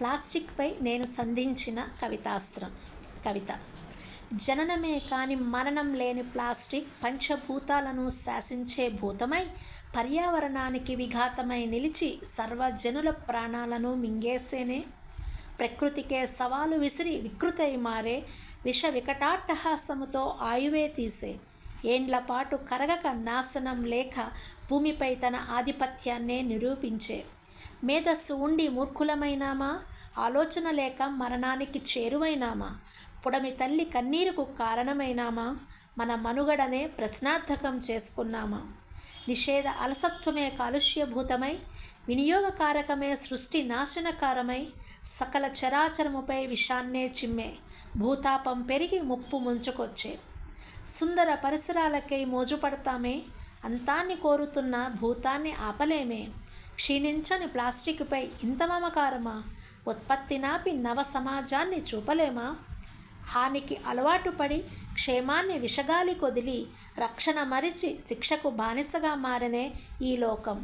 ప్లాస్టిక్పై నేను సంధించిన కవితాస్త్రం కవిత. జననమే కాని మరణం లేని ప్లాస్టిక్ పంచభూతాలను శాసించే భూతమై పర్యావరణానికి విఘాతమై నిలిచి సర్వజనుల ప్రాణాలను మింగేసేనే. ప్రకృతికే సవాలు విసిరి వికృతై మారే విష వికటాట్టహాసముతో ఆయువే తీసే. ఏండ్ల పాటు కరగక నాశనం లేక భూమిపై తన ఆధిపత్యాన్నే నిరూపించే. మేధస్సు ఉండి మూర్ఖులమైనామా? ఆలోచన లేక మరణానికి చేరువైనామా? పుడమి తల్లి కన్నీరుకు కారణమైనామా? మన మనుగడనే ప్రశ్నార్థకం చేసుకున్నామా? నిషేధ అలసత్వమే కాలుష్యభూతమై వినియోగకారకమే సృష్టి నాశనకారమై సకల చరాచరముపై విషాన్నే చిమ్మే భూతాపం పెరిగి ముప్పు ముంచుకొచ్చే. సుందర పరిసరాలకై మోజుపడతామే అంతాన్ని కోరుతున్న భూతాన్ని ఆపలేమే. క్షీణించని ప్లాస్టిక్పై ఇంత మమకారమా? ఉత్పత్తి నాపి నవ సమాజాన్ని చూపలేమా? హానికి అలవాటు పడి క్షేమాన్ని విషగాలి కొదిలి రక్షణ మరిచి శిక్షకు బానిసగా మారనే ఈ లోకం.